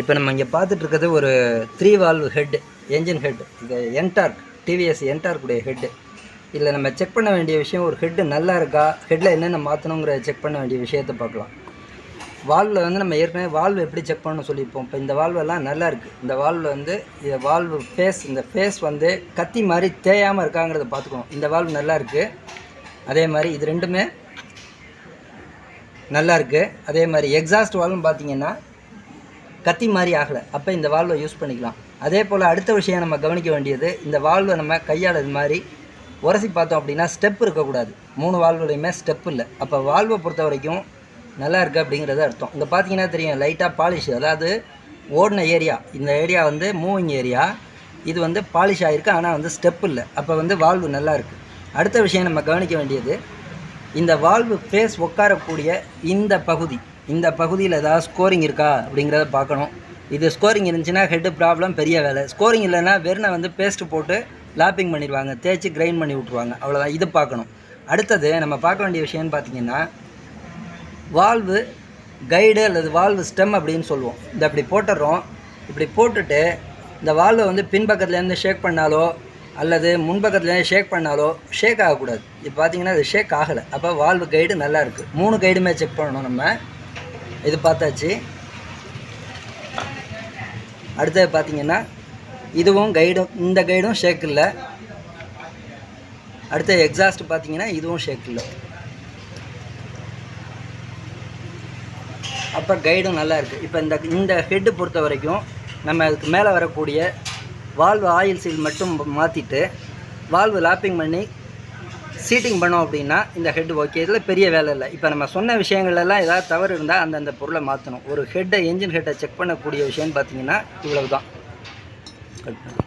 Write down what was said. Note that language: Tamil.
இப்போ நம்ம இங்கே பார்த்துட்ருக்கிறது ஒரு three valve head engine head இது என்டார்க் டிவிஎஸ் என்டார்க்குடைய ஹெட்டு இதில் நம்ம செக் பண்ண வேண்டிய விஷயம் ஒரு ஹெட்டு நல்லா இருக்கா? ஹெட்டில் என்னென்ன மாற்றணுங்கிற செக் பண்ண வேண்டிய விஷயத்தை பார்க்கலாம். வால்வில் வந்து நம்ம ஏற்கனவே வால்வ் எப்படி செக் பண்ணணும்னு சொல்லியிருப்போம். இப்போ இந்த வால்வெல்லாம் எல்லாம் நல்லா இருக்குது இந்த வால்வில் வந்து இந்த வால்வு ஃபேஸ் இந்த ஃபேஸ் வந்து கத்தி மாதிரி தேயாமல் இருக்காங்கிறத பார்த்துக்கணும். இந்த வால்வ் நல்லா இருக்குது அதே மாதிரி இது ரெண்டுமே நல்லா இருக்குது அதே மாதிரி எக்ஸாஸ்ட் வால்வ்னு பார்த்தீங்கன்னா கத்தி மாதிரி ஆகலை. அப்போ இந்த வால்வை யூஸ் பண்ணிக்கலாம். அதே போல் அடுத்த விஷயம் நம்ம கவனிக்க வேண்டியது இந்த வால்வை நம்ம கையாளது மாதிரி உரசி பார்த்தோம் அப்படின்னா ஸ்டெப் இருக்கக்கூடாது. மூணு வால்வுலையுமே ஸ்டெப் இல்லை. அப்போ வால்வை பொறுத்த வரைக்கும் நல்லா இருக்குது அப்படிங்கிறது அர்த்தம். இங்கே பார்த்தீங்கன்னா தெரியும் லைட்டாக பாலிஷ் அதாவது ஓடின ஏரியா இந்த ஏரியா வந்து மூவிங் ஏரியா இது வந்து பாலிஷ் ஆகிருக்கு ஆனால் வந்து ஸ்டெப் இல்லை. அப்போ வந்து வால்வு நல்லா இருக்குது அடுத்த விஷயம் நம்ம கவனிக்க வேண்டியது இந்த வால்வு ஃபேஸ் உட்காரக்கூடிய இந்த பகுதி இந்த பகுதியில் ஏதாவது ஸ்கோரிங் இருக்கா அப்படிங்கிறத பார்க்கணும். இது ஸ்கோரிங் இருந்துச்சுன்னா ஹெட்டு ப்ராப்ளம் பெரிய வேலை. ஸ்கோரிங் இல்லைன்னா வெறுனை வந்து பேஸ்ட்டு போட்டு லாப்பிங் பண்ணிடுவாங்க. தேய்ச்சி கிரைண்ட் பண்ணி விட்ருவாங்க அவ்வளோதான் இது பார்க்கணும். அடுத்தது நம்ம பார்க்க வேண்டிய விஷயம்னு பார்த்தீங்கன்னா வால்வு கைடு அல்லது வால்வு ஸ்டெம் அப்படின்னு சொல்லுவோம். இந்த இப்படி போட்டுடுறோம். இப்படி போட்டுட்டு இந்த வால்வை வந்து பின்பக்கத்துலேருந்து ஷேக் பண்ணாலோ அல்லது முன்பக்கத்துலேருந்து ஷேக் பண்ணாலோ ஷேக் ஆகக்கூடாது. இப்போ பார்த்தீங்கன்னா அது ஷேக் ஆகலை. அப்போ வால்வு கைடு நல்லா இருக்குது மூணு கைடுமே செக் பண்ணணும் நம்ம. இது பார்த்தாச்சு. அடுத்தது பார்த்தீங்கன்னா இதுவும் கைடும் இந்த கைடும் ஷேக் இல்லை அடுத்த எக்ஸாஸ்ட் பார்த்தீங்கன்னா இதுவும் ஷேக் இல்லை அப்போ கைடும் நல்லா இருக்குது இப்போ இந்த இந்த ஹெட்டு பொறுத்த வரைக்கும் நம்ம அதுக்கு மேலே வரக்கூடிய வால்வு ஆயில் சீல் மட்டும் மாற்றிட்டு வால்வு லாப்பிங் பண்ணி சீட்டிங் பண்ணோம் அப்படின்னா இந்த ஹெட் ஓகே இதில் பெரிய வேலை இல்லை. இப்போ நம்ம சொன்ன விஷயங்கள்லாம் ஏதாவது தவறு இருந்தால் அந்தந்த பொருளை மாற்றணும் ஒரு ஹெட்டை என்ஜின் ஹெட்டை செக் பண்ணக்கூடிய விஷயம்னு பார்த்தீங்கன்னா இவ்வளவு தான்